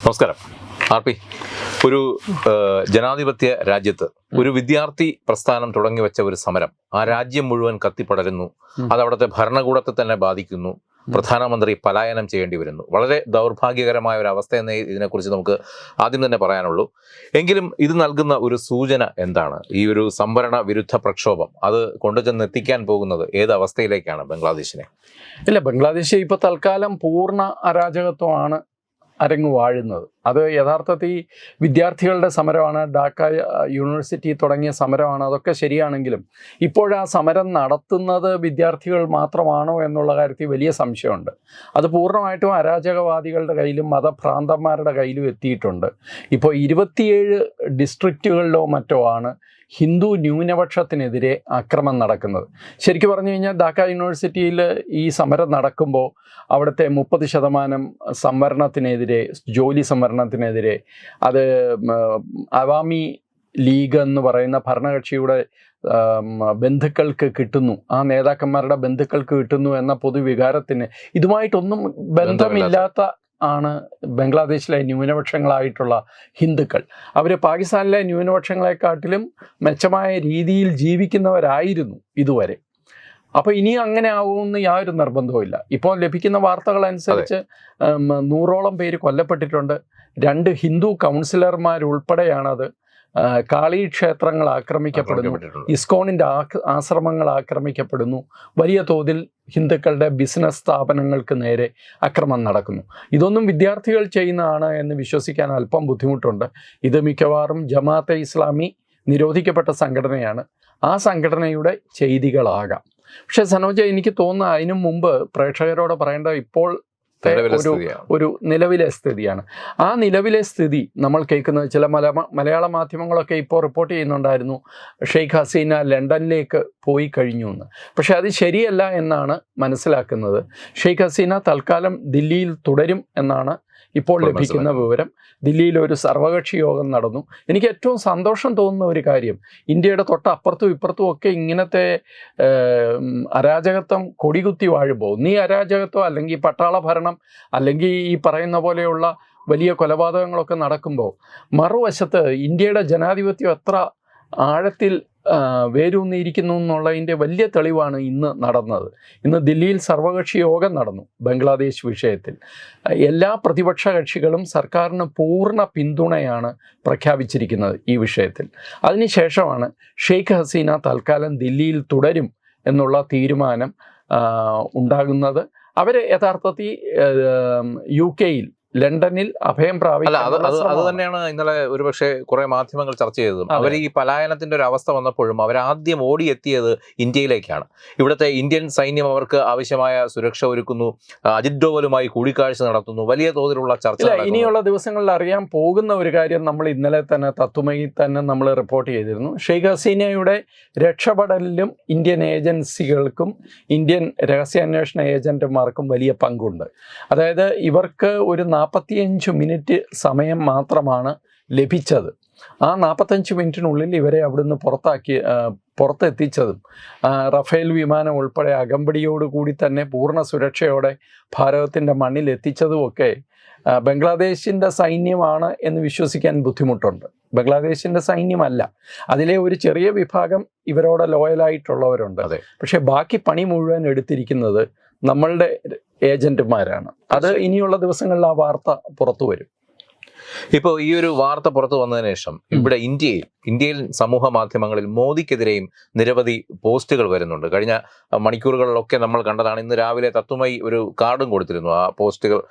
നമസ്കാരം. R P ഒരു ജനാധിപത്യ രാജ്യത്ത് ഒരു വിദ്യാർത്ഥി പ്രസ്ഥാനം തുടങ്ങി വെച്ച ഒരു സമരം ആ രാജ്യം മുഴുവൻ കത്തിപ്പടരുന്നു. അത് അവിടുത്തെ ഭരണകൂടത്തെ തന്നെ ബാധിക്കുന്നു പ്രധാനമന്ത്രി പലായനം ചെയ്യേണ്ടി വരുന്നു. വളരെ ദൗർഭാഗ്യകരമായ ഒരു അവസ്ഥ എന്നേ ഇതിനെക്കുറിച്ച് നമുക്ക് ആദ്യം തന്നെ പറയാനുള്ളൂ. എങ്കിലും ഇത് നൽകുന്ന ഒരു സൂചന എന്താണ്? ഈ ഒരു സംവരണ വിരുദ്ധ പ്രക്ഷോഭം അത് കൊണ്ടുചെന്ന് എത്തിക്കാൻ പോകുന്നത് ഏത് അവസ്ഥയിലേക്കാണ് ബംഗ്ലാദേശിനെ? ഇല്ല ബംഗ്ലാദേശ് ഇപ്പൊ തൽക്കാലം പൂർണ അരാജകത്വമാണ് അരങ്ങു വാഴുന്നത്. അത് യഥാർത്ഥത്തിൽ വിദ്യാർത്ഥികളുടെ സമരമാണ് ഡാക്ക യൂണിവേഴ്സിറ്റി തുടങ്ങിയ സമരമാണ് അതൊക്കെ ശരിയാണെങ്കിലും ഇപ്പോഴാ സമരം നടത്തുന്നത് വിദ്യാർത്ഥികൾ മാത്രമാണോ എന്നുള്ള കാര്യത്തിൽ വലിയ സംശയമുണ്ട്. അത് പൂർണമായിട്ടും അരാജകവാദികളുടെ കയ്യിലും മതഭ്രാന്തന്മാരുടെ കയ്യിലും എത്തിയിട്ടുണ്ട്. ഇപ്പോൾ ഇരുപത്തിയേഴ് ഡിസ്ട്രിക്റ്റുകളിലോ മറ്റോ ആണ് ഹിന്ദു ന്യൂനപക്ഷത്തിനെതിരെ അക്രമം നടക്കുന്നത്. ശരിക്കും പറഞ്ഞു കഴിഞ്ഞാൽ ധാക്ക യൂണിവേഴ്സിറ്റിയിൽ ഈ സമരം നടക്കുമ്പോൾ അവിടുത്തെ മുപ്പത് ശതമാനം സംവരണത്തിനെതിരെ ജോലി സംവരണത്തിനെതിരെ അത് അവാമി ലീഗ് എന്ന് പറയുന്ന ഭരണകക്ഷിയുടെ ബന്ധുക്കൾക്ക് കിട്ടുന്നു. ആ നേതാക്കന്മാരുടെ ബന്ധുക്കൾക്ക് കിട്ടുന്നു എന്ന പൊതുവികാരത്തിന് ഇതുമായിട്ടൊന്നും ബന്ധമില്ലാത്ത ആണ് ബംഗ്ലാദേശിലെ ന്യൂനപക്ഷങ്ങളായിട്ടുള്ള ഹിന്ദുക്കൾ. അവർ പാകിസ്ഥാനിലെ ന്യൂനപക്ഷങ്ങളെക്കാട്ടിലും മെച്ചമായ രീതിയിൽ ജീവിക്കുന്നവരായിരുന്നു ഇതുവരെ. അപ്പോൾ ഇനി അങ്ങനെ ആവുമെന്ന് യാതൊരു നിർബന്ധവുമില്ല. ഇപ്പോൾ ലഭിക്കുന്ന വാർത്തകൾ അനുസരിച്ച് നൂറോളം പേര് കൊല്ലപ്പെട്ടിട്ടുണ്ട്. രണ്ട് ഹിന്ദു ആ, കാളി ക്ഷേത്രങ്ങൾ ആക്രമിക്കപ്പെടുന്നു. ഇസ്കോണിന്റെ ആശ്രമങ്ങൾ ആക്രമിക്കപ്പെടുന്നു. വലിയ തോതിൽ ഹിന്ദുക്കളുടെ ബിസിനസ് സ്ഥാപനങ്ങൾക്ക് നേരെ അക്രമം നടക്കുന്നു. ഇതൊന്നും വിദ്യാർത്ഥികൾ ചെയ്യുന്നതാണ് എന്ന് വിശ്വസിക്കാൻ അല്പം ബുദ്ധിമുട്ടുണ്ട്. ഇത് മിക്കവാറും ജമാഅത്തെ ഇസ്ലാമി നിരോധിക്കപ്പെട്ട സംഘടനയാണ്. ആ സംഘടനയുടെ ചെയ്തികളാകാം. പക്ഷെ സനോജ എനിക്ക് തോന്നുന്നു അതിനു മുമ്പ് പ്രേക്ഷകരോട് പറയേണ്ട ഇപ്പോൾ ഒരു ഒരു നിലവിലെ സ്ഥിതിയാണ്. ആ നിലവിലെ സ്ഥിതി നമ്മൾ കേൾക്കുന്നത് ചില മല മലയാള മാധ്യമങ്ങളൊക്കെ ഇപ്പോൾ റിപ്പോർട്ട് ചെയ്യുന്നുണ്ടായിരുന്നു. ഷെയ്ഖ് ഹസീന ലണ്ടനിലേക്ക് പോയി കഴിഞ്ഞു എന്ന്. പക്ഷെ അത് ശരിയല്ല എന്നാണ് മനസ്സിലാക്കുന്നത്. ഷെയ്ഖ് ഹസീന തൽക്കാലം ദില്ലിയിൽ തുടരും എന്നാണ് ഇപ്പോൾ ലഭിക്കുന്ന വിവരം ദില്ലിയിൽ ഒരു സർവകക്ഷി യോഗം നടന്നു. എനിക്ക് ഏറ്റവും സന്തോഷം തോന്നുന്ന ഒരു കാര്യം ഇന്ത്യയുടെ തൊട്ടപ്പുറത്തും ഇപ്പുറത്തും ഒക്കെ ഇങ്ങനത്തെ അരാജകത്വം കൊടികുത്തി വാഴുമ്പോൾ നീ അരാജകത്വം അല്ലെങ്കിൽ പട്ടാള ഭരണം അല്ലെങ്കിൽ ഈ പറയുന്ന പോലെയുള്ള വലിയ കൊലപാതകങ്ങളൊക്കെ നടക്കുമ്പോൾ മറുവശത്ത് ഇന്ത്യയുടെ ജനാധിപത്യം എത്ര ആഴത്തിൽ വേരൂന്നിയിരിക്കുന്നു എന്നുള്ളതിന്റെ വലിയ തെളിവാണ് ഇന്ന് നടന്നത്. ഇന്ന് ദില്ലിയിൽ സർവകക്ഷി യോഗം നടന്നു ബംഗ്ലാദേശ് വിഷയത്തിൽ. എല്ലാ പ്രതിപക്ഷ കക്ഷികളും സർക്കാരിന് പൂർണ പിന്തുണയാണ് പ്രഖ്യാപിച്ചിരിക്കുന്നത് ഈ വിഷയത്തിൽ. അതിനുശേഷമാണ് ഷെയ്ഖ് ഹസീന തൽക്കാലം ദില്ലിയിൽ തുടരും എന്നുള്ള തീരുമാനം ഉണ്ടാകുന്നത്. അവർ യഥാർത്ഥത്തിൽ യു കെയിൽ ലണ്ടനിൽ അഭയം അല്ല അത് തന്നെയാണ് ഇന്നലെ ഒരുപക്ഷെ കുറെ മാധ്യമങ്ങൾ ചർച്ച ചെയ്തതും. അവർ ഈ പലായനത്തിന്റെ ഒരു അവസ്ഥ വന്നപ്പോഴും അവർ ആദ്യം ഓടിയെത്തിയത് ഇന്ത്യയിലേക്കാണ്. ഇവിടുത്തെ ഇന്ത്യൻ സൈന്യം അവർക്ക് ആവശ്യമായ സുരക്ഷ ഒരുക്കുന്നു അജിത് ഡോവലുമായി കൂടിക്കാഴ്ച നടത്തുന്നു വലിയ തോതിലുള്ള ചർച്ച. ഇനിയുള്ള ദിവസങ്ങളിൽ അറിയാൻ പോകുന്ന ഒരു കാര്യം നമ്മൾ ഇന്നലെ തന്നെ തത്തുമയിൽ തന്നെ നമ്മൾ റിപ്പോർട്ട് ചെയ്തിരുന്നു. ഷെയ്ഖ് ഹസീനയുടെ രക്ഷപ്പെടലിലും ഇന്ത്യൻ ഏജൻസികൾക്കും ഇന്ത്യൻ രഹസ്യാന്വേഷണ ഏജന്റുമാർക്കും വലിയ പങ്കുണ്ട്. അതായത് ഇവർക്ക് ഒരു നാൽപ്പത്തിയഞ്ച് മിനിറ്റ് സമയം മാത്രമാണ് ലഭിച്ചത്. ആ നാൽപ്പത്തഞ്ച് മിനിറ്റിനുള്ളിൽ ഇവരെ അവിടുന്ന് പുറത്താക്കി പുറത്തെത്തിച്ചതും റഫേൽ വിമാനം ഉൾപ്പെടെ അകമ്പടിയോടുകൂടി തന്നെ പൂർണ സുരക്ഷയോടെ ഭാരതത്തിന്റെ മണ്ണിൽ എത്തിച്ചതുമൊക്കെ ബംഗ്ലാദേശിന്റെ സൈന്യമാണ് എന്ന് വിശ്വസിക്കാൻ ബുദ്ധിമുട്ടുണ്ട്. ബംഗ്ലാദേശിന്റെ സൈന്യമല്ല. അതിലെ ഒരു ചെറിയ വിഭാഗം ഇവരോട് ലോയലായിട്ടുള്ളവരുണ്ട് അതെ. പക്ഷേ ബാക്കി പണി മുഴുവൻ എടുത്തിരിക്കുന്നത് നമ്മളുടെ ഏജന്റുമാരാണ്. അത് ഇനിയുള്ള ദിവസങ്ങളിൽ ആ വാർത്ത പുറത്തു വരും. ഇപ്പോൾ ഈ ഒരു വാർത്ത പുറത്തു വന്നതിന് ശേഷം ഇവിടെ ഇന്ത്യയിൽ ഇന്ത്യയിൽ സമൂഹ മാധ്യമങ്ങളിൽ മോദിക്കെതിരെയും നിരവധി പോസ്റ്റുകൾ വരുന്നുണ്ട്. കഴിഞ്ഞ മണിക്കൂറുകളിലൊക്കെ നമ്മൾ കണ്ടതാണ് ഇന്ന് രാവിലെ തത്വമായി ഒരു കാർഡും കൊടുത്തിരുന്നു ആ പോസ്റ്റുകൾ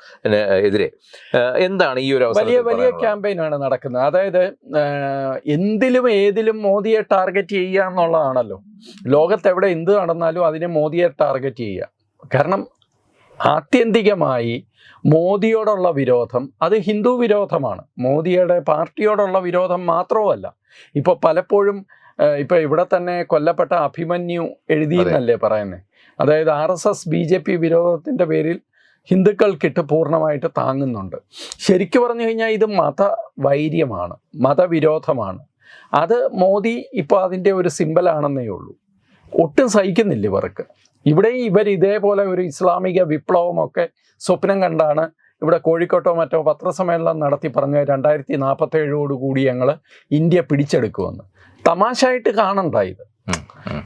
എതിരെ. എന്താണ് ഈ ഒരു വലിയ വലിയ? ക്യാമ്പയിനാണ് നടക്കുന്നത്. അതായത് എന്തിലും ഏതിലും മോദിയെ ടാർഗറ്റ് ചെയ്യുക എന്നുള്ളതാണല്ലോ. ലോകത്തെവിടെ എന്ത് നടന്നാലും അതിനെ മോദിയെ ടാർഗറ്റ് ചെയ്യുക. കാരണം ആത്യന്തികമായി മോദിയോടുള്ള വിരോധം അത് ഹിന്ദു വിരോധമാണ്. മോദിയുടെ പാർട്ടിയോടുള്ള വിരോധം മാത്രവുമല്ല. ഇപ്പോൾ പലപ്പോഴും ഇപ്പൊ ഇപ്പോൾ ഇവിടെ തന്നെ കൊല്ലപ്പെട്ട അഭിമന്യു എഴുതിയെന്നല്ലേ പറയുന്നത് അതായത് R S S B J P വിരോധത്തിന്റെ പേരിൽ ഹിന്ദുക്കൾക്കിട്ട് പൂർണമായിട്ട് താങ്ങുന്നുണ്ട്. ശരിക്കു പറഞ്ഞു കഴിഞ്ഞാൽ ഇത് മതവൈര്യമാണ് മതവിരോധമാണ്. അത് മോദി ഇപ്പോൾ അതിന്റെ ഒരു സിമ്പലാണെന്നേ ഉള്ളൂ. ഒട്ടും സഹിക്കുന്നില്ല ഇവർക്ക്. ഇവിടെ ഇവർ ഇതേപോലെ ഒരു ഇസ്ലാമിക വിപ്ലവമൊക്കെ സ്വപ്നം കണ്ടാണ് ഇവിടെ കോഴിക്കോട്ടോ മറ്റോ പത്രസമ്മേളനം നടത്തി പറഞ്ഞ രണ്ടായിരത്തി നാൽപ്പത്തേഴോടുകൂടി ഞങ്ങൾ ഇന്ത്യ പിടിച്ചെടുക്കുമെന്ന്. തമാശയായിട്ട് കാണണ്ട ഇത്.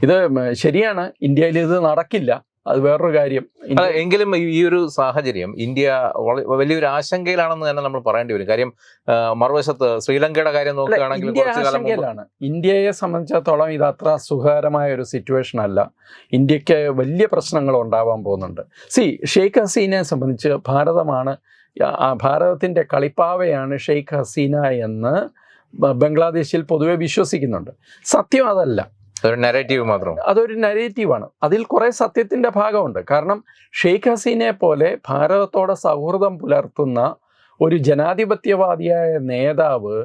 ഇത് ശരിയാണ്. ഇന്ത്യയിൽ ഇത് നടക്കില്ല. അത് വേറൊരു കാര്യം. എങ്കിലും ഈ- ഒരു സാഹചര്യം ഇന്ത്യ വലിയൊരു ആശങ്കയിലാണെന്ന് തന്നെ നമ്മൾ പറയേണ്ടി വരും. കാര്യം മറുവശത്ത് ശ്രീലങ്കയുടെ കാര്യം നോക്കുകയാണെങ്കിൽ ആശങ്കയിലാണ്. ഇന്ത്യയെ സംബന്ധിച്ചിടത്തോളം ഇത് അത്ര സുഖകരമായ ഒരു സിറ്റുവേഷൻ അല്ല. ഇന്ത്യയ്ക്ക് വലിയ പ്രശ്നങ്ങൾ ഉണ്ടാവാൻ പോകുന്നുണ്ട്. സി ഷെയ്ഖ് ഹസീനയെ സംബന്ധിച്ച് ഭാരതമാണ് ഭാരതത്തിന്റെ ഭാരതത്തിന്റെ കളിപ്പാവയാണ് ഷെയ്ഖ് ഹസീന എന്ന് ബംഗ്ലാദേശിൽ പൊതുവെ വിശ്വസിക്കുന്നുണ്ട്. സത്യം അതല്ല. ഒരു നെറേറ്റീവ് മാത്രം. അതൊരു നരേറ്റീവാണ് അതിൽ കുറെ സത്യത്തിന്റെ ഭാഗമുണ്ട്. കാരണം ഷെയ്ഖ് ഹസീനെ പോലെ ഭാരതത്തോടെ സൗഹൃദം പുലർത്തുന്ന ഒരു ജനാധിപത്യവാദിയായ നേതാവ്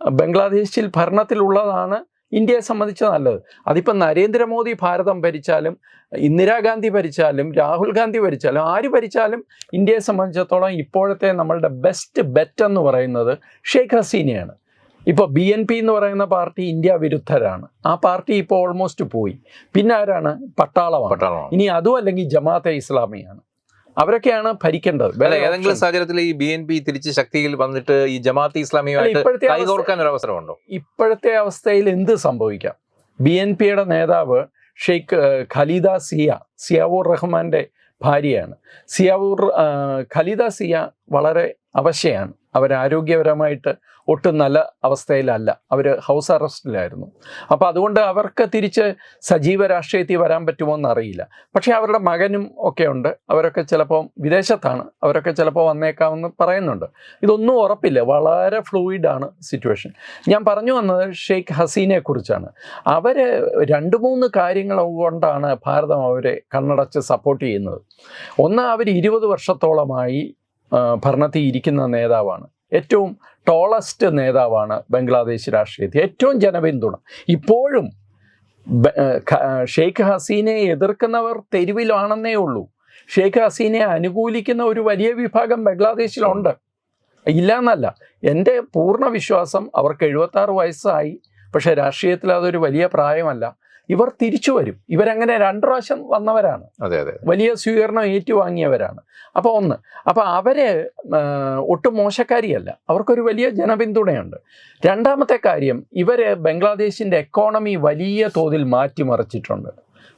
ബംഗ്ലാദേശിൽ ഭരണത്തിലുള്ളതാണ് ഇന്ത്യയെ സംബന്ധിച്ച് നല്ലത്. അതിപ്പം നരേന്ദ്രമോദി ഭാരതം ഭരിച്ചാലും ഇന്ദിരാഗാന്ധി ഭരിച്ചാലും രാഹുൽ ഗാന്ധി ഭരിച്ചാലും ആര് ഭരിച്ചാലും ഇന്ത്യയെ സംബന്ധിച്ചിടത്തോളം ഇപ്പോഴത്തെ നമ്മളുടെ ബെസ്റ്റ് ബെറ്റ് എന്ന് പറയുന്നത് ഷെയ്ഖ് ഹസീനയാണ്. ഇപ്പോൾ ബി എൻ പി എന്ന് പറയുന്ന പാർട്ടി ഇന്ത്യ വിരുദ്ധരാണ്. ആ പാർട്ടി ഇപ്പോൾ ഓൾമോസ്റ്റ് പോയി. പിന്നെ ആരാണ്? പട്ടാളമാണ്. ഇനി അതും അല്ലെങ്കിൽ ജമാഅത്തെ ഇസ്ലാമിയാണ്. അവരൊക്കെയാണ് ഭരിക്കേണ്ടത്. വേറെ ഏതെങ്കിലും സാഹചര്യത്തിൽ ഈ ബി എൻ പി തിരിച്ച് ശക്തിയിൽ വന്നിട്ട് ഈ ജമാഅത്ത് ഇസ്ലാമിയുമായിട്ട് ഇപ്പോഴത്തെ കൈകോർക്കാൻ ഒരു അവസരമുണ്ടോ ഇപ്പോഴത്തെ അവസ്ഥയിൽ എന്ത് സംഭവിക്കാം? ബി എൻ പിയുടെ നേതാവ് ഷെയ്ഖ് ഖലീദ സിയ സിയാവൂർ റഹ്മാന്റെ ഭാര്യയാണ്. സിയാവൂർ ഖലീദ സിയ വളരെ അവശയാണ്. അവർ ആരോഗ്യപരമായിട്ട് ഒട്ടും നല്ല അവസ്ഥയിലല്ല. Our house അറസ്റ്റിലായിരുന്നു. അപ്പോൾ അതുകൊണ്ട് അവർക്ക് തിരിച്ച് സജീവ രാഷ്ട്രീയത്തിൽ വരാൻ പറ്റുമോ എന്നറിയില്ല. പക്ഷേ അവരുടെ മകനും ഒക്കെ ഉണ്ട്. അവരൊക്കെ ചിലപ്പോൾ വിദേശത്താണ്. അവരൊക്കെ ചിലപ്പോൾ വന്നേക്കാമെന്ന് പറയുന്നുണ്ട്. ഇതൊന്നും ഉറപ്പില്ല. വളരെ ഫ്ലൂയിഡാണ് സിറ്റുവേഷൻ ഞാൻ പറഞ്ഞു വന്നത് ഷെയ്ഖ് ഹസീനെ കുറിച്ചാണ്. അവർ രണ്ട് മൂന്ന് കാര്യങ്ങൾ കൊണ്ടാണ് ഭാരതം അവരെ കണ്ണടച്ച് സപ്പോർട്ട് ചെയ്യുന്നത്. ഒന്ന് അവർ ഇരുപത് വർഷത്തോളമായി ഭരണത്തിൽ ഇരിക്കുന്ന നേതാവാണ്. ഏറ്റവും ടോളസ്റ്റ് നേതാവാണ് ബംഗ്ലാദേശ് രാഷ്ട്രീയത്തിൽ. ഏറ്റവും ജനപിന്തുണ. ഇപ്പോഴും ഷെയ്ഖ് ഹസീനയെ എതിർക്കുന്നവർ തെരുവിലാണെന്നേ ഉള്ളൂ. ഷെയ്ഖ് ഹസീനയെ അനുകൂലിക്കുന്ന ഒരു വലിയ വിഭാഗം ബംഗ്ലാദേശിലുണ്ട്. ഇല്ല എന്നല്ല എന്റെ പൂർണ വിശ്വാസം അവർക്ക് എഴുപത്താറ് വയസ്സായി. പക്ഷേ രാഷ്ട്രീയത്തിൽ അതൊരു വലിയ പ്രായമല്ല. ഇവർ തിരിച്ചു വരും. ഇവരങ്ങനെ രണ്ടു പ്രാവശ്യം വന്നവരാണ്. അതെ അതെ വലിയ സ്വീകരണം ഏറ്റുവാങ്ങിയവരാണ്. അപ്പോൾ ഒന്ന് അപ്പോൾ അവർ ഒട്ടും മോശക്കാരിയല്ല. അവർക്കൊരു വലിയ ജനപിന്തുണയുണ്ട്. രണ്ടാമത്തെ കാര്യം ഇവരെ ബംഗ്ലാദേശിന്റെ എക്കോണമി വലിയ തോതിൽ മാറ്റിമറിച്ചിട്ടുണ്ട്.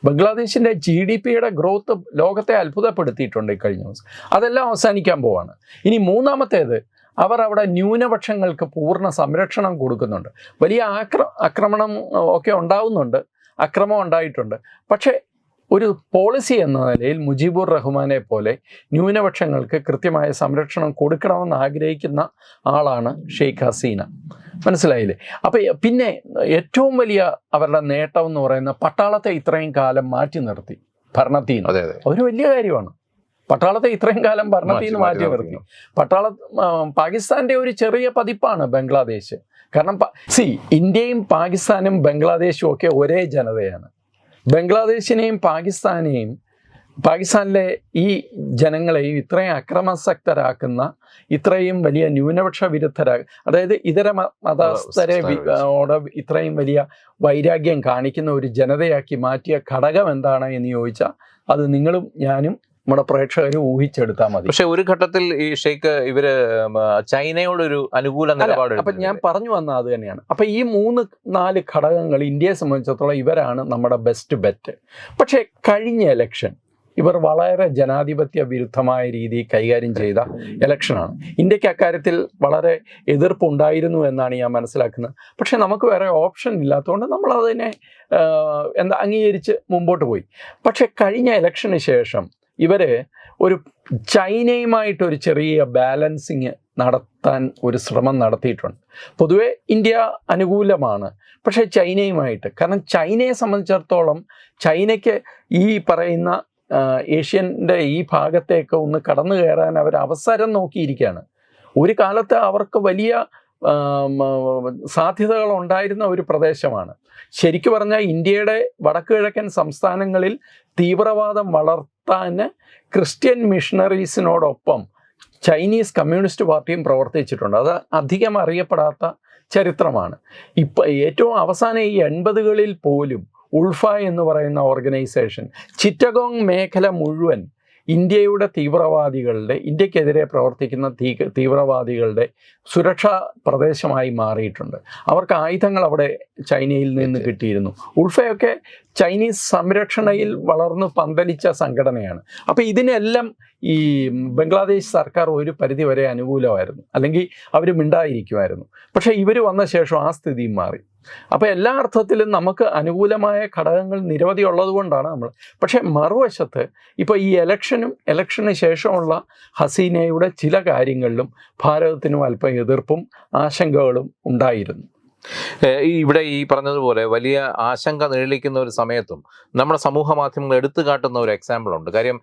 ബംഗ്ലാദേശിന്റെ ജി ഡി പിയുടെ ഗ്രോത്ത് ലോകത്തെ അത്ഭുതപ്പെടുത്തിയിട്ടുണ്ട് ഈ കഴിഞ്ഞ ദിവസം. അതെല്ലാം അവസാനിക്കാൻ പോവാണ്. ഇനി മൂന്നാമത്തേത് അവർ അവിടെ ന്യൂനപക്ഷങ്ങൾക്ക് പൂർണ സംരക്ഷണം കൊടുക്കുന്നുണ്ട്. വലിയ ആക്ര ആക്രമണം ഒക്കെ ഉണ്ടാവുന്നുണ്ട്. അക്രമം ഉണ്ടായിട്ടുണ്ട്. പക്ഷേ ഒരു പോളിസി എന്ന നിലയിൽ മുജീബുർ റഹ്മാനെ പോലെ ന്യൂനപക്ഷങ്ങൾക്ക് കൃത്യമായ സംരക്ഷണം കൊടുക്കണമെന്ന് ആഗ്രഹിക്കുന്ന ആളാണ് ഷെയ്ഖ് ഹസീന. മനസ്സിലായില്ലേ? അപ്പോൾ പിന്നെ ഏറ്റവും വലിയ അവരുടെ നേട്ടം എന്ന് പറയുന്ന പട്ടാളത്തെ ഇത്രയും കാലം മാറ്റി നിർത്തി ഭരണത്തിൽ നിന്ന് ഒരു വലിയ കാര്യമാണ്. പട്ടാളത്തെ ഇത്രയും കാലം ഭരണത്തിൽ നിന്ന് മാറ്റി നിർത്തി. പട്ടാള പാകിസ്ഥാന്റെ ഒരു ചെറിയ പതിപ്പാണ് ബംഗ്ലാദേശ്. കാരണം സി ഇന്ത്യയും പാകിസ്ഥാനും ബംഗ്ലാദേശും ഒക്കെ ഒരേ ജനതയാണ്. ബംഗ്ലാദേശിനെയും പാകിസ്ഥാനെയും പാകിസ്ഥാനിലെ ഈ ജനങ്ങളെയും ഇത്രയും അക്രമാസക്തരാക്കുന്ന ഇത്രയും വലിയ ന്യൂനപക്ഷ വിരുദ്ധരാ അതായത് ഇതര മതസ്ഥരെ ഓടെ ഇത്രയും വലിയ വൈരാഗ്യം കാണിക്കുന്ന ഒരു ജനതയാക്കി മാറ്റിയ ഘടകം എന്താണ് എന്ന് ചോദിച്ചാൽ അത് നിങ്ങളും ഞാനും നമ്മുടെ പ്രേക്ഷകർ ഊഹിച്ചെടുത്താൽ മതി. പക്ഷെ ഒരു ഘട്ടത്തിൽ ഈ ഷെയ്ഖ് ഇവർ ചൈനയോട് ചൈനയോടൊരു അനുകൂല നിലപാട് അപ്പൊ ഞാൻ പറഞ്ഞു വന്ന അത് തന്നെയാണ്. അപ്പൊ ഈ മൂന്ന് നാല് ഘടകങ്ങൾ ഇന്ത്യയെ സംബന്ധിച്ചിടത്തോളം ഇവരാണ് നമ്മുടെ ബെസ്റ്റ് ബെറ്റ്. പക്ഷേ കഴിഞ്ഞ ഇലക്ഷൻ ഇവർ വളരെ ജനാധിപത്യ വിരുദ്ധമായ രീതി കൈകാര്യം ചെയ്ത ഇലക്ഷനാണ് ഇന്ത്യയ്ക്ക് അക്കാര്യത്തിൽ വളരെ എതിർപ്പുണ്ടായിരുന്നു എന്നാണ് ഞാൻ മനസ്സിലാക്കുന്നത്. പക്ഷേ നമുക്ക് വേറെ ഓപ്ഷൻ ഇല്ലാത്തതുകൊണ്ട് നമ്മൾ അതിനെ എന്താ അംഗീകരിച്ച് മുമ്പോട്ട് പോയി. പക്ഷേ കഴിഞ്ഞ ഇലക്ഷന് ശേഷം ഇവർ ഒരു ചൈനയുമായിട്ടൊരു ചെറിയ ബാലൻസിങ് നടത്താൻ ഒരു ശ്രമം നടത്തിയിട്ടുണ്ട്. പൊതുവേ ഇന്ത്യ അനുകൂലമാണ്. പക്ഷേ ചൈനയുമായിട്ട് കാരണം ചൈനയെ സംബന്ധിച്ചിടത്തോളം ചൈനയ്ക്ക് ഈ പറയുന്ന ഏഷ്യന്റെ ഈ ഭാഗത്തേക്ക് ഒന്ന് കടന്നു കയറാൻ അവർ അവസരം നോക്കിയിരിക്കുകയാണ്. ഒരു കാലത്ത് അവർക്ക് വലിയ സാധ്യതകൾ ഉണ്ടായിരുന്ന ഒരു പ്രദേശമാണ്. ശരിക്കു പറഞ്ഞാൽ ഇന്ത്യയുടെ വടക്കു കിഴക്കൻ സംസ്ഥാനങ്ങളിൽ തീവ്രവാദം വളർത്താൻ ക്രിസ്ത്യൻ മിഷണറീസിനോടൊപ്പം ചൈനീസ് കമ്മ്യൂണിസ്റ്റ് പാർട്ടിയും പ്രവർത്തിച്ചിട്ടുണ്ട്. അത് അധികം അറിയപ്പെടാത്ത ചരിത്രമാണ്. ഇപ്പം ഏറ്റവും അവസാനം ഈ എൺപതുകളിൽ പോലും ഉൾഫ എന്ന് പറയുന്ന ഓർഗനൈസേഷൻ ചിറ്റഗോങ് മേഖല മുഴുവൻ ഇന്ത്യയുടെ തീവ്രവാദികളുടെ ഇന്ത്യക്കെതിരെ പ്രവർത്തിക്കുന്ന തീ തീവ്രവാദികളുടെ സുരക്ഷാ പ്രദേശമായി മാറിയിട്ടുണ്ട്. അവർക്ക് ആയുധങ്ങൾ അവിടെ ചൈനയിൽ നിന്ന് കിട്ടിയിരുന്നു. ഉൾഫയൊക്കെ ചൈനീസ് സംരക്ഷണയിൽ വളർന്നു പന്തലിച്ച സംഘടനയാണ്. അപ്പോൾ ഇതിനെല്ലാം ഈ ബംഗ്ലാദേശ് സർക്കാർ ഒരു പരിധി വരെ അനുകൂലമായിരുന്നു. അല്ലെങ്കിൽ അവർ മിണ്ടായിരിക്കുമായിരുന്നു. പക്ഷേ ഇവർ വന്ന ശേഷം ആ സ്ഥിതിയും മാറി. അപ്പോൾ എല്ലാ അർത്ഥത്തിലും നമുക്ക് അനുകൂലമായ ഘടകങ്ങൾ നിരവധി ഉള്ളതുകൊണ്ടാണ് നമ്മൾ. പക്ഷേ മറുവശത്ത് ഇപ്പോൾ ഈ ഇലക്ഷനും ഇലക്ഷന് ശേഷമുള്ള ഹസീനയുടെ ചില കാര്യങ്ങളിലും ഭാരതത്തിനും അല്പം എതിർപ്പും ആശങ്കകളും ഉണ്ടായിരുന്നു. ഇവിടെ ഈ പറഞ്ഞതുപോലെ വലിയ ആശങ്ക നിഴലിക്കുന്ന ഒരു സമയത്തും നമ്മുടെ സമൂഹ മാധ്യമങ്ങൾ എടുത്തു കാട്ടുന്ന ഒരു എക്സാമ്പിൾ ഉണ്ട് കാര്യം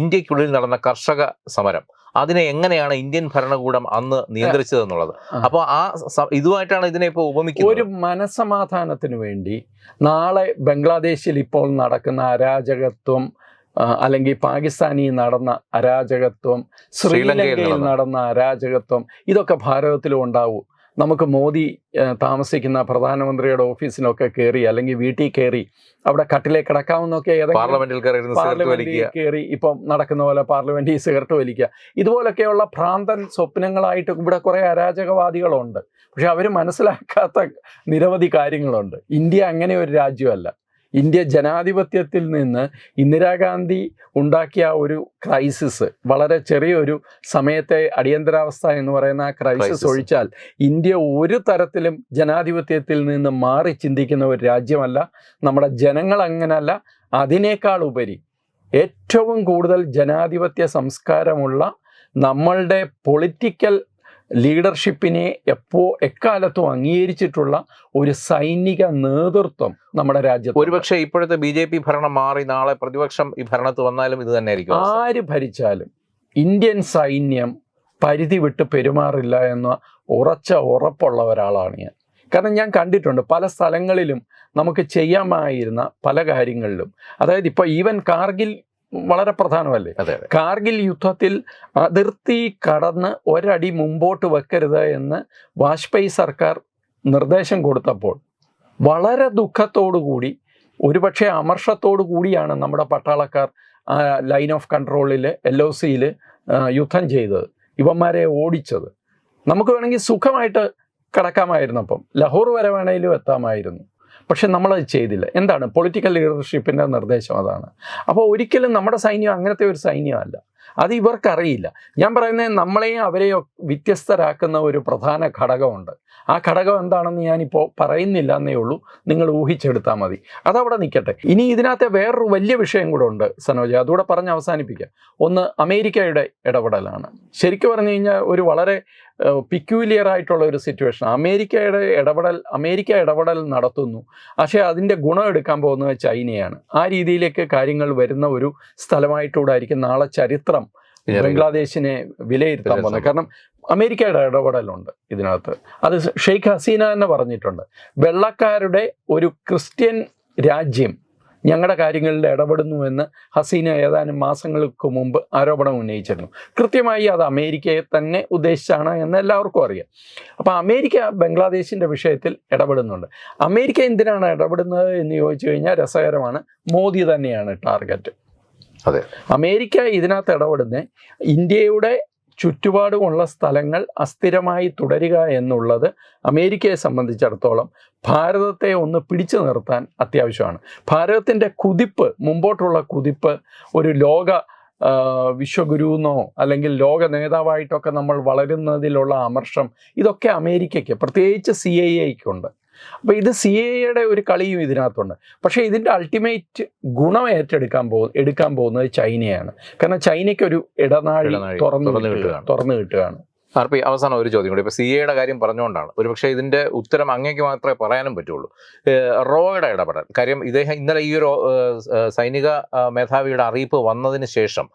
ഇന്ത്യക്കുള്ളിൽ നടന്ന കർഷക സമരം അതിനെ എങ്ങനെയാണ് ഇന്ത്യൻ ഭരണകൂടം അന്ന് നിയന്ത്രിച്ചതെന്നുള്ളത്. അപ്പോൾ ആ ഇതുമായിട്ടാണ് ഇതിനെ ഇപ്പോൾ ഉപമിക്കുന്നത് ഒരു മനസമാധാനത്തിന് വേണ്ടി നാളെ ബംഗ്ലാദേശിൽ ഇപ്പോൾ നടക്കുന്ന അരാജകത്വം അല്ലെങ്കിൽ പാകിസ്ഥാനിൽ നടന്ന അരാജകത്വം ശ്രീലങ്കയിൽ. നടന്ന അരാജകത്വം ഇതൊക്കെ ഭാരതത്തിലും ഉണ്ടാവും നമുക്ക് മോദി താമസിക്കുന്ന പ്രധാനമന്ത്രിയുടെ ഓഫീസിലൊക്കെ കയറി അല്ലെങ്കിൽ വീട്ടിൽ കയറി അവിടെ കട്ടിലേ കിടക്കാവുന്നൊക്കെ പാർലമെന്റിൽ കയറി ഇപ്പം നടക്കുന്ന പോലെ പാർലമെന്റിൽ സിഗരറ്റ് വലിക്കുക. ഇതുപോലൊക്കെയുള്ള ഭ്രാന്തൻ സ്വപ്നങ്ങളായിട്ട് ഇവിടെ കുറേ അരാജകവാദികളുണ്ട്. പക്ഷെ അവർ മനസ്സിലാക്കാത്ത നിരവധി കാര്യങ്ങളുണ്ട്. ഇന്ത്യ അങ്ങനെ ഒരു രാജ്യമല്ല. ഇന്ത്യ ജനാധിപത്യത്തിൽ നിന്ന് ഇന്ദിരാഗാന്ധി ഉണ്ടാക്കിയ ആ ഒരു ക്രൈസിസ് വളരെ ചെറിയൊരു സമയത്തെ അടിയന്തരാവസ്ഥ എന്ന് പറയുന്ന ആ ക്രൈസിസ്. ഒഴിച്ചാൽ ഇന്ത്യ ഒരു തരത്തിലും ജനാധിപത്യത്തിൽ നിന്ന് മാറി ചിന്തിക്കുന്ന ഒരു രാജ്യമല്ല നമ്മുടെ ജനങ്ങൾ അങ്ങനല്ല അതിനേക്കാൾ ഉപരി ഏറ്റവും കൂടുതൽ ജനാധിപത്യ സംസ്കാരമുള്ള നമ്മളുടെ പൊളിറ്റിക്കൽ ലീഡർഷിപ്പിനെ എപ്പോ എക്കാലത്തും അംഗീകരിച്ചിട്ടുള്ള ഒരു സൈനിക നേതൃത്വം നമ്മുടെ രാജ്യത്ത് ഒരുപക്ഷെ ഇപ്പോഴത്തെ ബി ജെ പി ഭരണം മാറി നാളെ പ്രതിപക്ഷം ഈ ഭരണത്ത് വന്നാലും ഇത് തന്നെ ആയിരിക്കും ആര് ഭരിച്ചാലും ഇന്ത്യൻ സൈന്യം പരിധി വിട്ട് പെരുമാറില്ല എന്ന ഉറച്ച ഉറപ്പുള്ള ഒരാളാണ് ഞാൻ. കാരണം ഞാൻ കണ്ടിട്ടുണ്ട് പല സ്ഥലങ്ങളിലും നമുക്ക് ചെയ്യാമായിരുന്ന പല കാര്യങ്ങളിലും. അതായത് ഇപ്പോൾ ഈവൻ കാർഗിൽ വളരെ പ്രധാനമല്ലേ? കാർഗിൽ യുദ്ധത്തിൽ അതിർത്തി കടന്ന് ഒരടി മുമ്പോട്ട് വെക്കരുത് എന്ന് വാജ്പേയി സർക്കാർ നിർദ്ദേശം കൊടുത്തപ്പോൾ വളരെ കൂടി ഒരുപക്ഷെ അമർഷത്തോടു കൂടിയാണ് നമ്മുടെ പട്ടാളക്കാർ ലൈൻ ഓഫ് കൺട്രോളിൽ എൽ ഒ സിയിൽ യുദ്ധം ചെയ്തത് ഇവന്മാരെ ഓടിച്ചത്. നമുക്ക് വേണമെങ്കിൽ സുഖമായിട്ട് കിടക്കാമായിരുന്നപ്പം ലഹോർ വരെ വേണമെങ്കിലും എത്താമായിരുന്നു. പക്ഷെ നമ്മളത് ചെയ്തില്ല. എന്താണ്? പൊളിറ്റിക്കൽ ലീഡർഷിപ്പിന്റെ നിർദ്ദേശം അതാണ്. അപ്പോൾ ഒരിക്കലും നമ്മുടെ സൈന്യം അങ്ങനത്തെ ഒരു സൈന്യമല്ല അത് ഇവർക്കറിയില്ല. ഞാൻ പറയുന്നത് നമ്മളെയും അവരെയും വ്യത്യസ്തരാക്കുന്ന ഒരു പ്രധാന ഘടകമുണ്ട്. ആ ഘടകം എന്താണെന്ന് ഞാനിപ്പോൾ പറയുന്നില്ല എന്നേ ഉള്ളൂ. നിങ്ങൾ ഊഹിച്ചെടുത്താൽ മതി. അതവിടെ നിൽക്കട്ടെ. ഇനി ഇതിനകത്തെ വേറൊരു വലിയ വിഷയം കൂടെ ഉണ്ട് സനോജ. അതുകൂടെ പറഞ്ഞ് അവസാനിപ്പിക്കാം. ഒന്ന് അമേരിക്കയുടെ ഇടപെടലാണ്. ശരിക്കും പറഞ്ഞു കഴിഞ്ഞാൽ ഒരു വളരെ പിക്യൂലിയർ ആയിട്ടുള്ള ഒരു സിറ്റുവേഷൻ അമേരിക്കയുടെ ഇടപെടൽ അമേരിക്ക ഇടപെടൽ നടത്തുന്നു. പക്ഷേ അതിന്റെ ഗുണം എടുക്കാൻ പോകുന്നത് ചൈനയാണ്. ആ രീതിയിലേക്ക് കാര്യങ്ങൾ വരുന്ന ഒരു സ്ഥലമായിട്ടൂടെ ആയിരിക്കും നാളെ ചരിത്രം ബംഗ്ലാദേശിനെ വിലയിരുത്താൻ പോകുന്നത്. കാരണം അമേരിക്കയുടെ ഇടപെടലുണ്ട് ഇതിനകത്ത്. അത് ഷെയ്ഖ് ഹസീന തന്നെ പറഞ്ഞിട്ടുണ്ട്. വെള്ളക്കാരുടെ ഒരു ക്രിസ്ത്യൻ രാജ്യം ഞങ്ങളുടെ കാര്യങ്ങളിൽ ഇടപെടുന്നുവെന്ന് ഹസീന ഏതാനും മാസങ്ങൾക്ക് മുമ്പ് ആരോപണം ഉന്നയിച്ചിരുന്നു. കൃത്യമായി അത് അമേരിക്കയെ തന്നെ ഉദ്ദേശിച്ചാണ് എന്ന് എല്ലാവർക്കും അറിയാം. അപ്പോൾ അമേരിക്ക ബംഗ്ലാദേശിന്റെ വിഷയത്തിൽ ഇടപെടുന്നുണ്ട്. അമേരിക്ക എന്തിനാണ് ഇടപെടുന്നത് എന്ന് ചോദിച്ചു കഴിഞ്ഞാൽ രസകരമാണ്. മോദി തന്നെയാണ് ടാർഗറ്റ്. അതെ. അമേരിക്ക ഇതിനകത്ത് ഇടപെടുന്നത് ഇന്ത്യയുടെ ചുറ്റുപാടുമുള്ള സ്ഥലങ്ങൾ അസ്ഥിരമായി തുടരുക എന്നുള്ളത് അമേരിക്കയെ സംബന്ധിച്ചിടത്തോളം ഭാരതത്തെ ഒന്ന് പിടിച്ചു നിർത്താൻ അത്യാവശ്യമാണ്. ഭാരതത്തിന്റെ കുതിപ്പ് മുമ്പോട്ടുള്ള കുതിപ്പ് ഒരു ലോക വിശ്വഗുരുവെന്നോ അല്ലെങ്കിൽ ലോക നേതാവായിട്ടൊക്കെ നമ്മൾ വളരുന്നതിലുള്ള അമർഷം ഇതൊക്കെ അമേരിക്കയ്ക്ക് പ്രത്യേകിച്ച് സി ഐ എക്കുണ്ട് അപ്പോൾ ഇത് സി എയുടെ ഒരു കളിയും ഇതിനകത്തുണ്ട്. പക്ഷേ ഇതിന്റെ അൾട്ടിമേറ്റ് ഗുണം ഏറ്റെടുക്കാൻ പോ എടുക്കാൻ പോകുന്നത് ചൈനയാണ്. കാരണം ചൈനയ്ക്ക് ഒരു ഇടനാഴി ഇടനാഴി തുറന്നു തുറന്നു കിട്ടുകയാണ്. കിട്ടുകയാണ് അവസാനം ഒരു ചോദ്യം കൂടി. ഇപ്പൊ സി എയുടെ കാര്യം പറഞ്ഞുകൊണ്ടാണ്. ഒരുപക്ഷെ ഇതിന്റെ ഉത്തരം അങ്ങേക്ക് മാത്രമേ പറയാനും പറ്റുള്ളൂ. റോയുടെ ഇടപെടൽ. കാര്യം ഇദ്ദേഹം ഇന്നലെ ഈ ഒരു സൈനിക മേധാവിയുടെ അറിയിപ്പ് വന്നതിന് ശേഷം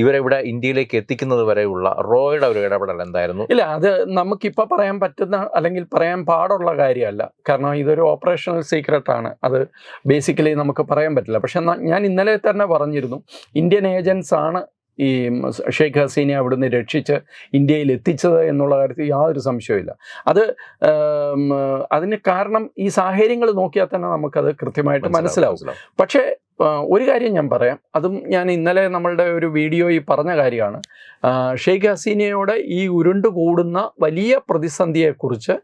ഇവരെവിടെ ഇന്ത്യയിലേക്ക് എത്തിക്കുന്നത് വരെയുള്ള റോയുടെ ഒരു ഇടപെടൽ എന്തായിരുന്നു? ഇല്ല അത് നമുക്കിപ്പോൾ പറയാൻ പറ്റുന്ന അല്ലെങ്കിൽ പറയാൻ പാടുള്ള കാര്യമല്ല. കാരണം ഇതൊരു ഓപ്പറേഷണൽ സീക്രട്ട് ആണ് അത് ബേസിക്കലി നമുക്ക് പറയാൻ പറ്റില്ല. പക്ഷെ ഞാൻ ഇന്നലെ തന്നെ പറഞ്ഞിരുന്നു. ഇന്ത്യൻ ഏജൻസ് ആണ് ഈ ഷെയ്ഖ് ഹസീനെ അവിടുന്ന് രക്ഷിച്ച് ഇന്ത്യയിൽ എത്തിച്ചത് എന്നുള്ള കാര്യത്തിൽ യാതൊരു സംശയവുമില്ല. അത് അതിന് കാരണം ഈ സാഹചര്യങ്ങൾ നോക്കിയാൽ തന്നെ നമുക്കത് കൃത്യമായിട്ട് മനസ്സിലാവും പക്ഷേ ഒരു കാര്യം ഞാൻ പറയാം. അതും ഞാൻ ഇന്നലെ നമ്മളുടെ ഒരു വീഡിയോയിൽ പറഞ്ഞ കാര്യമാണ്. ഷെയ്ഖ് ഹസീനയോട് ഈ ഉരുണ്ടു കൂടുന്ന വലിയ പ്രതിസന്ധിയെക്കുറിച്ച്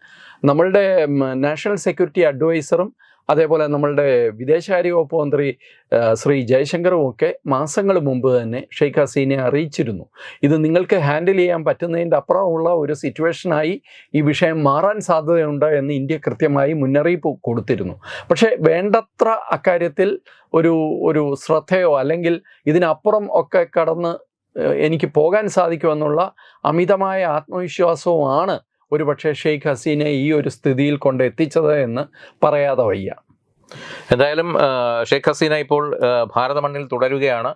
നമ്മളുടെ നാഷണൽ സെക്യൂരിറ്റി അഡ്വൈസറും അതേപോലെ നമ്മളുടെ വിദേശകാര്യ വകുപ്പ് മന്ത്രി ശ്രീ ജയശങ്കറും ഒക്കെ മാസങ്ങൾ മുമ്പ് തന്നെ ഷെയ്ഖ് ഹസീനയെ അറിയിച്ചിരുന്നു. ഇത് നിങ്ങൾക്ക് ഹാൻഡിൽ ചെയ്യാൻ പറ്റുന്നതിന്റെ അപ്പുറമുള്ള ഒരു സിറ്റുവേഷനായി ഈ വിഷയം മാറാൻ സാധ്യതയുണ്ട് എന്ന് ഇന്ത്യ കൃത്യമായി മുന്നറിയിപ്പ് കൊടുത്തിരുന്നു. പക്ഷേ വേണ്ടത്ര അക്കാര്യത്തിൽ ഒരു ഒരു ശ്രദ്ധയോ അല്ലെങ്കിൽ ഇതിനപ്പുറം ഒക്കെ കടന്ന് എനിക്ക് പോകാൻ സാധിക്കുമെന്നുള്ള അമിതമായ ആത്മവിശ്വാസവുമാണ് ഒരു പക്ഷേ ഷെയ്ഖ് ഹസീനെ ഈ ഒരു സ്ഥിതിയിൽ കൊണ്ട് എത്തിച്ചത് എന്ന് പറയാതെ വയ്യ. എന്തായാലും ഷെയ്ഖ് ഹസീന ഇപ്പോൾ ഭാരത മണ്ണിൽ തുടരുകയാണ്.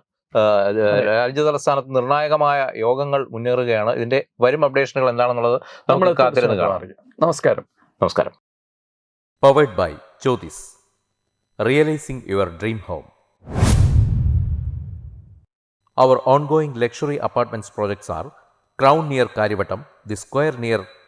രാജ്യ തലസ്ഥാനത്ത് നിർണായകമായ യോഗങ്ങൾ മുന്നേറുകയാണ്. ഇതിന്റെ വരും അപ്ഡേഷനുകൾ എന്താണെന്നുള്ളത് നമ്മൾ കാത്തിരുന്ന് കാണാം. നമസ്കാരം. നമസ്കാരം. Powered by Jyothis realising your dream home our ongoing luxury apartments projects are crown near Kariyavattom the square luxury